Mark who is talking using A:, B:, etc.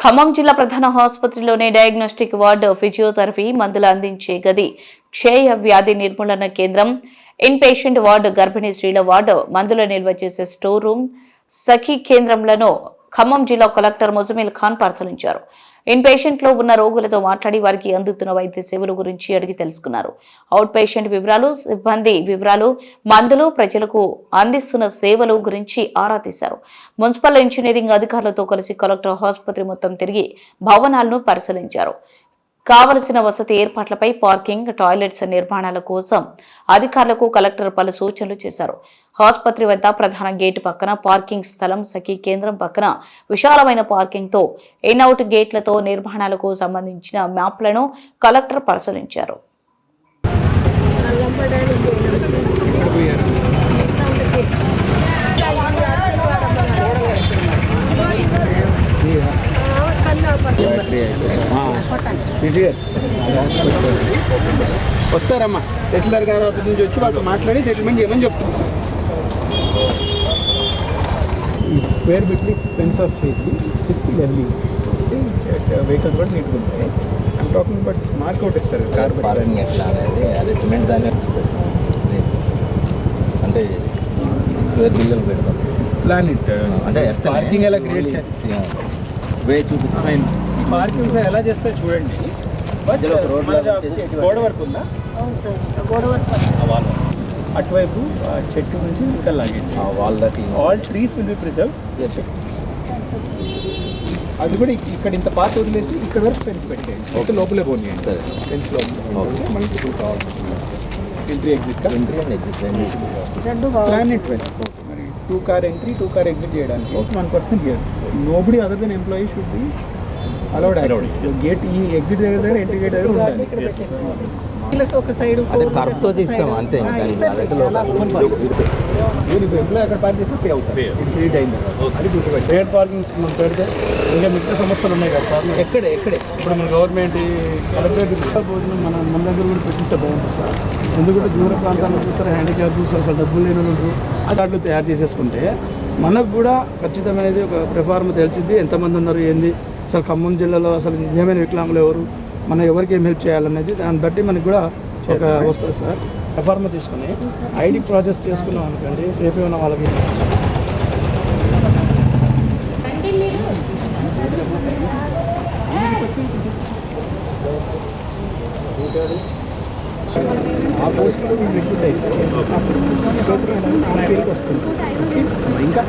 A: ఖమ్మం జిల్లా ప్రధాన ఆసుపత్రిలోని diagnostic ward physiotherapy మందులు అందించే గది క్షయ వ్యాధి నిర్మూలన కేంద్రం. ఇన్ పేషెంట్ వార్డు గర్భిణీ స్త్రీల వార్డు మందులు నిల్వ చేసే స్టోర్ రూమ్ సఖీ కేంద్రంలను ఖమ్మం జిల్లా కలెక్టర్ ముజమిల్ ఖాన్ పరిశీలించారు. ఇన్ పేషెంట్లో ఉన్న రోగులతో మాట్లాడి వారికి అందుతున్న వైద్య సేవల గురించి అడిగి తెలుసుకున్నారు. అవుట్ పేషెంట్ వివరాలు సిబ్బంది వివరాలు మందులు ప్రజలకు అందిస్తున్న సేవలు గురించి ఆరా తీశారు. మున్సిపల్ ఇంజనీరింగ్ అధికారులతో కలిసి కలెక్టర్ ఆసుపత్రి మొత్తం తిరిగి భవనాలను పరిశీలించారు. కావలసిన వసతి ఏర్పాట్లపై పార్కింగ్ టాయిలెట్స్ నిర్మాణాల కోసం అధికారులకు కలెక్టర్ పలు సూచనలు చేశారు. ఆసుపత్రి వద్ద ప్రధాన గేటు పక్కన పార్కింగ్ స్థలం సఖీ కేంద్రం పక్కన విశాలమైన పార్కింగ్తో ఇన్అవుట్ గేట్లతో నిర్మాణాలకు సంబంధించిన మ్యాప్లను కలెక్టర్ పరిశీలించారు.
B: వస్తారమ్మా. తహసీల్దార్ గారి ఆఫీస్ నుంచి వచ్చి వాళ్ళతో మాట్లాడి సెటిల్మెంట్ చేయమని చెప్తాం స్క్వేర్ బిట్లీ ఫెన్స్ ఆఫ్ చేసి తీసుకు ఢిల్లీ వెహికల్స్ కూడా నీట్గా ఉంటాయి. And talking but mark out ఇస్తారు కార్
C: పార్కింగ్ ఎట్లా అనేది అదే సిమెంట్ దాన్ని అంటే స్క్వేర్ బిల్లులు పెడతాం
B: ప్లాన్ ఇట్
C: అంటే
B: పార్కింగ్ ఎలా క్రియేట్ చేయాలి?
C: వే చూపిస్తాం.
B: పార్కింగ్ ఎలా చేస్తారు చూడండి.
C: మధ్యలో ఒక రోడ్ లాగా వచ్చేసి ఎటువంటి-
B: గోడ వరకు ఉందా?
D: అవును సార్ గోడ వరకు
B: అటువైపు ఆ చెట్టు నుంచి ఇంకా లాగేది
C: వాల్ దాటి
B: all trees will be preserve అది కూడా ఇక్- ఇక్కడ ఇంత పాత వదిలేసి ఇక్కడ వరకు ఫెన్స్ పెట్టేయండి. ఓకే లోపలే పోనీయండి
C: సరే.
B: ఫెన్స్ లోపల. మనకి టూ కావాలి entry exit
C: entry and exit
D: రెండు కావాలి
B: మరి. Two car entry two car exit చేయడానికి. One person here nobody other than employee should be allowed gate ఈ ఎగ్జిట్ దగ్గర ఎంట్రీ గేట్ దగ్గర ఉండాలి.
D: ఒక సైడ్
C: అదే కర్వ్తో తీస్తాం అంతే
B: ఎంప్లాయీ అక్కడ పార్క్ చేస్తే పే అవుతారు ఇది క్రియేట్ అయింది. అది గుర్తుపెట్టి
E: పేడ్ పార్కింగ్ మనం పెడితే ఇంకా మిగతా సంస్థలు ఉన్నాయి కదా సార్?
B: ఎక్కడే ఎక్కడే?
E: ఇప్పుడు మన గవర్నమెంట్ కలెక్టరేట్ భోజనం మన మన దగ్గర కూడా పెట్టిస్తే బాగుంటుంది సార్. ఎందుకంటే దూర ప్రాంతాల్లో చూస్తారు హ్యాండిక్యాప్ చూస్తారు అసలు డబ్బులు లేని వాళ్ళు కార్డులు తయారు చేసేసుకుంటే మనకు కూడా ఖచ్చితమైనది ఒక ప్రిఫార్మ్ తెలిసింది ఎంతమంది ఉన్నారు ఏంది? అసలు ఖమ్మం జిల్లాలో అసలు నిజమైన వికలాంగులు ఎవరు? మనం ఎవరికి ఏం హెల్ప్ చేయాలనేది దాన్ని బట్టి మనకి కూడా ఒక వస్తుంది సార్. ప్రిఫార్మ్ తీసుకుని ఐడి ప్రాసెస్ చేసుకున్నాం అనుకోండి రేపు ఏమైనా వాళ్ళకి
B: ఆ రిక్రూట్ అప్పుడు వస్తుంది. ఇంకా?